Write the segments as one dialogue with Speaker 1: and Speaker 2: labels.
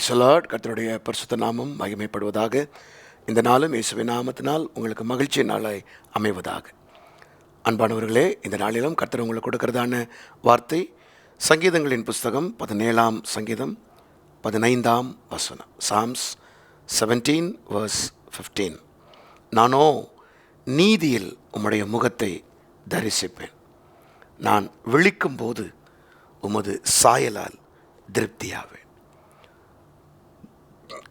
Speaker 1: பிரைசலாட் கத்தருடைய பரிசுத்த நாமம் மகிமைப்படுவதாக. இந்த நாளும் இயேசுவின் நாமத்தினால் உங்களுக்கு மகிழ்ச்சி நாளாய் அமைவதாக. அன்பானவர்களே இந்த நாளிலும் கர்த்தர் உங்களுக்கு கொடுக்கிறதான வார்த்தை சங்கீதங்களின் புஸ்தகம் பதினேழாம் சங்கீதம் பதினைந்தாம் வசனம். சாம்ஸ் செவன்டீன் வர்ஸ் ஃபிஃப்டீன் நானோ நீதியில் உம்முடைய முகத்தை தரிசிப்பேன். நான் விழிக்கும்போது உமது சாயலால் திருப்தியாவேன்.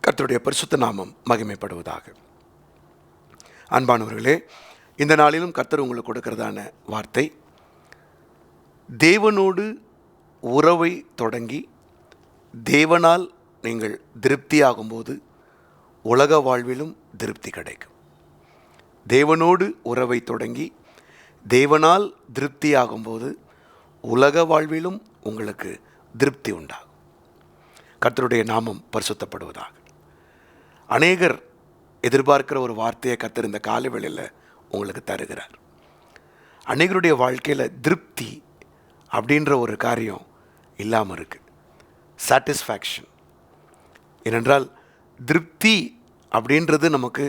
Speaker 1: கர்த்தருடைய பரிசுத்த நாமம் மகிமைப்படுவதாக. அன்பானவர்களே இந்த நாளிலும் கர்த்தர் உங்களுக்கு கொடுக்கிறதான வார்த்தை தேவனோடு உறவை தொடங்கி தேவனால் நீங்கள் திருப்தியாகும்போது உலக வாழ்விலும் திருப்தி கிடைக்கும். தேவனோடு உறவை தொடங்கி தேவனால் திருப்தியாகும்போது உலக வாழ்விலும் உங்களுக்கு திருப்தி உண்டாகும். கர்த்தருடைய நாமம் பரிசுத்தப்படுவதாக. அநேகர் எதிர்பார்க்கிற ஒரு வார்த்தையை கத்தர் இந்த காலவெளியில் உங்களுக்கு தருகிறார். அநேகருடைய வாழ்க்கையில் திருப்தி அப்படின்ற ஒரு காரியம் இல்லாமல் இருக்குது சாட்டிஸ்ஃபேக்ஷன் ஏனென்றால் திருப்தி அப்படின்றது நமக்கு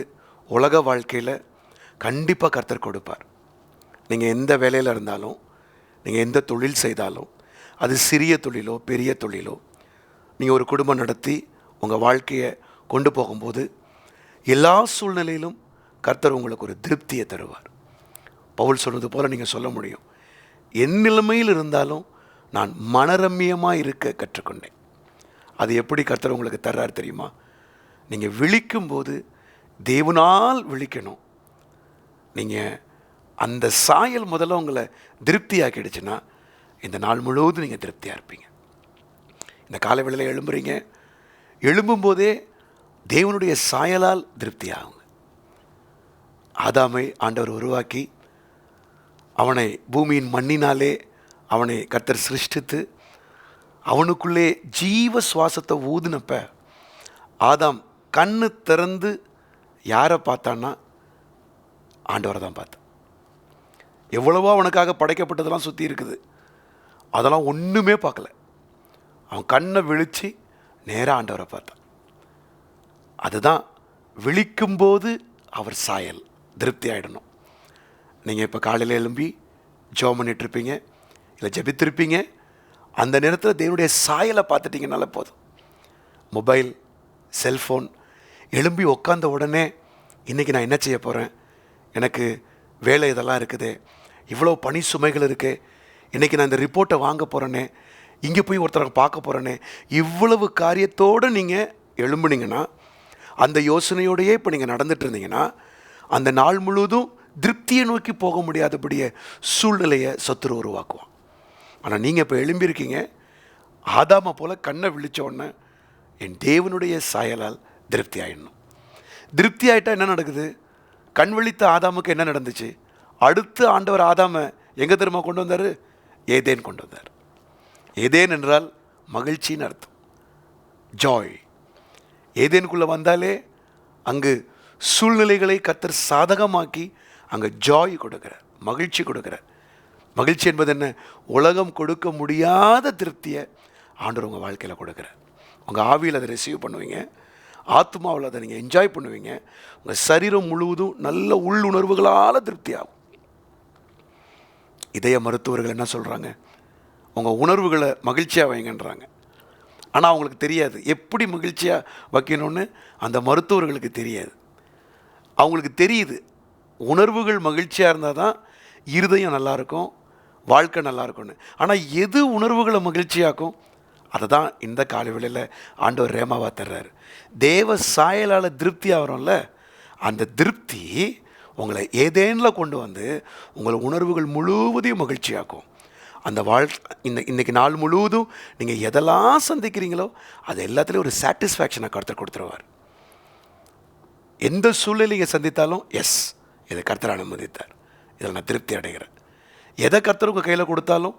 Speaker 1: உலக வாழ்க்கையில் கண்டிப்பாக கர்த்தர் கொடுப்பார். நீங்கள் எந்த வேலையில் இருந்தாலும் நீங்கள் எந்த தொழில் செய்தாலும் அது சிறிய தொழிலோ பெரிய தொழிலோ நீங்கள் ஒரு குடும்பம் நடத்தி உங்கள் வாழ்க்கையை கொண்டு போகும்போது எல்லா சூழ்நிலையிலும் கர்த்தர் உங்களுக்கு ஒரு திருப்தியை தருவார். பவுல் சொன்னது போல் நீங்கள் சொல்ல முடியும். என் நிலைமையில் இருந்தாலும் நான் மனரம்யமாக இருக்க கற்றுக்கொண்டேன். அது எப்படி கர்த்தர் உங்களுக்கு தர்றார் தெரியுமா? நீங்கள் விழிக்கும்போது தேவனால் விழிக்கணும். நீங்கள் அந்த சாயல் முதல்ல உங்களை திருப்தியாக்கிடுச்சுன்னா இந்த நாள் முழுவதும் நீங்கள் திருப்தியாக இருப்பீங்க. இந்த காலவேளையில் எழும்புறீங்க. எழும்பும்போதே தேவனுடைய சாயலால் திருப்தியாகுங்க. ஆதாமை ஆண்டவர் உருவாக்கி அவனை பூமியின் மண்ணினாலே அவனை கத்தர் சிருஷ்டித்து அவனுக்குள்ளே ஜீவ சுவாசத்தை ஊதுனப்ப ஆதாம் கண்ணு திறந்து யாரை பார்த்தான்னா ஆண்டவரை தான் பார்த்தான். எவ்வளவோ அவனுக்காக படைக்கப்பட்டதெல்லாம் சுற்றி இருக்குது. அதெல்லாம் ஒன்றுமே பார்க்கல. அவன் கண்ணை விழித்து நேராக ஆண்டவரை பார்த்தான். அதுதான் விழிக்கும்போது அவர் சாயல். திருப்தி ஆகிடணும் நீங்கள் இப்போ காலையில் எழும்பி ஜோம் பண்ணிகிட்ருப்பீங்க இல்லை ஜெபித்திருப்பீங்க அந்த நேரத்தில் தேவனுடைய சாயலை பார்த்துட்டிங்கனால போதும். மொபைல் செல்ஃபோன் எழும்பி உக்காந்த உடனே இன்றைக்கி நான் என்ன செய்ய போகிறேன் எனக்கு வேலை இதெல்லாம் இருக்குது இவ்வளோ பனி சுமைகள் இருக்குது இன்றைக்கி நான் இந்த ரிப்போர்ட்டை வாங்க போகிறேனே இங்கே போய் ஒருத்தரை பார்க்க போகிறேனே இவ்வளவு காரியத்தோடு நீங்கள் எழும்புனீங்கன்னா அந்த யோசனையோடையே இப்போ நீங்கள் நடந்துட்டு இருந்தீங்கன்னா அந்த நாள் முழுவதும் திருப்தியை நோக்கி போக முடியாதபடிய சூழ்நிலையை சத்துரு உருவாக்குவான். ஆனால் நீங்கள் இப்போ எழும்பியிருக்கீங்க ஆதாமை போல் கண்ணை விழிச்ச உடனே என் தேவனுடைய சாயலால் திருப்தி ஆயிடணும். திருப்தி ஆகிட்டா என்ன நடக்குது? கண் விழித்த ஆதாமுக்கு என்ன நடந்துச்சு? அடுத்து ஆண்டவர் ஆதாமை எங்கே திரும்ப கொண்டு வந்தார்? ஏதேன் கொண்டு வந்தார். ஏதேன் என்றால் மகிழ்ச்சின்னு அர்த்தம். ஜாய் ஏதேனுக்குள்ளே வந்தாலே அங்கு சூழ்நிலைகளை கத்தர் சாதகமாக்கி அங்கே ஜாய் கொடுக்குறார் மகிழ்ச்சி கொடுக்குறார். மகிழ்ச்சி என்பது என்ன? உலகம் கொடுக்க முடியாத திருப்தியை ஆண்டவர் உங்கள் வாழ்க்கையில் கொடுக்குறார். உங்கள் ஆவியில் அதை ரிசீவ் பண்ணுவீங்க. ஆத்மாவில் அதை நீங்கள் என்ஜாய் பண்ணுவீங்க. உங்கள் சரீரம் முழுவதும் நல்ல உள்ளுணர்வுகளால் திருப்தி ஆகும் இதய மருத்துவர்கள் என்ன சொல்கிறாங்க உங்கள் உணர்வுகளை மகிழ்ச்சியாக வைங்கன்றாங்க. ஆனால் அவங்களுக்கு தெரியாது. எப்படி மகிழ்ச்சியாக வைக்கணும்னு அந்த மருத்துவர்களுக்கு தெரியாது. அவங்களுக்கு தெரியுது. உணர்வுகள் மகிழ்ச்சியாக இருந்தால் தான் இருதயம் நல்லாயிருக்கும் வாழ்க்கை நல்லாயிருக்கும்னு ஆனால் எது உணர்வுகளை மகிழ்ச்சியாக்கும்? அதை தான் இந்த காலவெளியில் ஆண்டவர் ரேமாவா தர்றாரு. தேவ சாயலால் திருப்தி ஆகிறோம்ல அந்த திருப்தி உங்களை ஏதேனில் கொண்டு வந்து உங்கள் உணர்வுகள் முழுவதையும் மகிழ்ச்சியாக்கும். அந்த வாழ் இந்த இன்றைக்கி நாள் முழுவதும் நீங்கள் எதெல்லாம் சந்திக்கிறீங்களோ அது எல்லாத்துலேயும் ஒரு சாட்டிஸ்ஃபேக்ஷனை கருத்தர் கொடுத்துருவார். எந்த சூழ்நிலையை சந்தித்தாலும் எஸ் இதை கர்த்தர் அனுமதித்தார். இதில் நான் திருப்தி அடைகிறேன். எதை கர்த்தர் உங்கள் கையில் கொடுத்தாலும்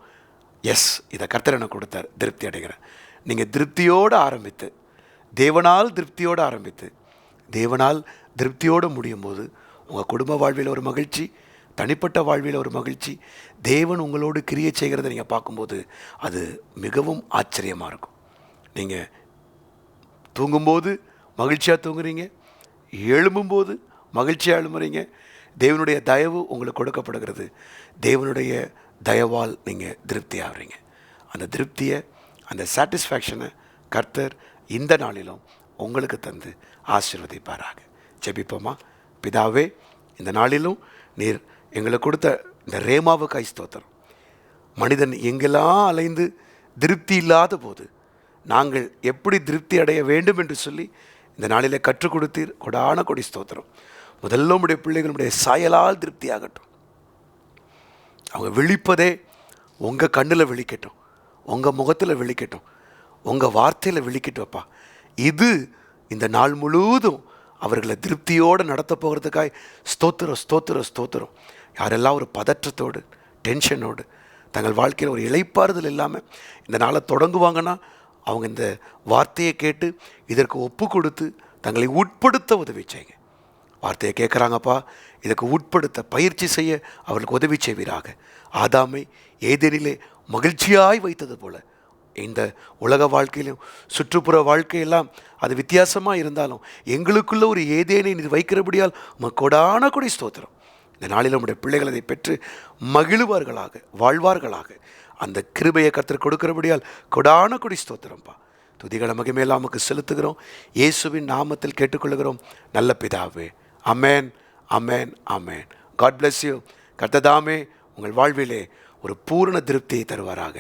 Speaker 1: எஸ் இதை கர்த்தர் எனக்கு கொடுத்தார். திருப்தி அடைகிறேன். நீங்கள் திருப்தியோடு ஆரம்பித்து தேவனால் திருப்தியோடு ஆரம்பித்து தேவனால் திருப்தியோடு முடியும் போது உங்கள் குடும்ப வாழ்வில் ஒரு மகிழ்ச்சி தனிப்பட்ட வாழ்வில் ஒரு மகிழ்ச்சி. தேவன் உங்களோடு கிரியை செய்கிறத நீங்கள் பார்க்கும்போது அது மிகவும் ஆச்சரியமாக இருக்கும். நீங்கள் தூங்கும்போது மகிழ்ச்சியாக தூங்குறீங்க. எழும்பும்போது மகிழ்ச்சியாக எழும்புறீங்க. தேவனுடைய தயவு உங்களுக்கு கொடுக்கப்படுகிறது. தேவனுடைய தயவால் நீங்கள் திருப்தி ஆகுறீங்க. அந்த திருப்தியை அந்த சாட்டிஸ்ஃபேக்ஷனை கர்த்தர் இந்த நாளிலும் உங்களுக்கு தந்து ஆசீர்வதிப்பாராக. ஜெபிப்போமா? பிதாவே இந்த நாளிலும் நீர் எங்களுக்கு கொடுத்த இந்த ரேமாவுக்கு ஸ்தோத்திரம். மனிதன் எங்கெல்லாம் அலைந்து திருப்தி இல்லாத போது நாங்கள் எப்படி திருப்தி அடைய வேண்டும் என்று சொல்லி இந்த நாளிலே கற்றுக் கொடுத்தீர். கொடான கொடி ஸ்தோத்திரம். முதல்ல உடைய பிள்ளைகளுடைய சாயலால் திருப்தி ஆகட்டும் அவங்க விழிப்பதே உங்கள் கண்ணில் விழிக்கட்டும். உங்கள் முகத்தில் விழிக்கட்டும். உங்கள் வார்த்தையில் விழிக்கட்டும்ப்பா இது இந்த நாள் முழுவதும் அவர்களை திருப்தியோடு நடத்த போகிறதுக்காய் ஸ்தோத்திரம் ஸ்தோத்திரம் ஸ்தோத்திரம். யாரெல்லாம் ஒரு பதற்றத்தோடு டென்ஷனோடு தங்கள் வாழ்க்கையில் ஒரு இழைப்பாறுதல் இல்லாமல் இந்த நாளை தொடங்குவாங்கன்னா அவங்க இந்த வார்த்தையை கேட்டு இதற்கு ஒப்பு கொடுத்து தங்களை உட்படுத்த உதவி செய்யுங்க. வார்த்தையை கேட்குறாங்கப்பா இதுக்கு உட்படுத்த பயிற்சி செய்ய அவர்களுக்கு உதவி செய்வீராக. ஆதாமை ஏதேனிலே மகிழ்ச்சியாய் வைத்தது போல இந்த உலக வாழ்க்கையிலும் சுற்றுப்புற வாழ்க்கையெல்லாம் அது வித்தியாசமாக இருந்தாலும் எங்களுக்குள்ள ஒரு ஏதேனை இது வைக்கிறபடியால் உமக்கு கொடான கொடி ஸ்தோத்திரம். இந்த நாளில் நம்முடைய பிள்ளைகள் அதை பெற்று மகிழ்வார்களாக வாழ்வார்களாக. அந்த கிருபையை கர்த்தர் கொடுக்கிறபடியால் கொடான கொடி ஸ்தோத்திரம்ப்பா துதிகளை மகிமையெல்லாம் நமக்கு செலுத்துகிறோம். இயேசுவின் நாமத்தில் கேட்டுக்கொள்கிறோம் நல்ல பிதாவே. Amen amen amen God bless you கர்த்ததாமே உங்கள் வாழ்விலே ஒரு பூரண திருப்தியை தருவாராக.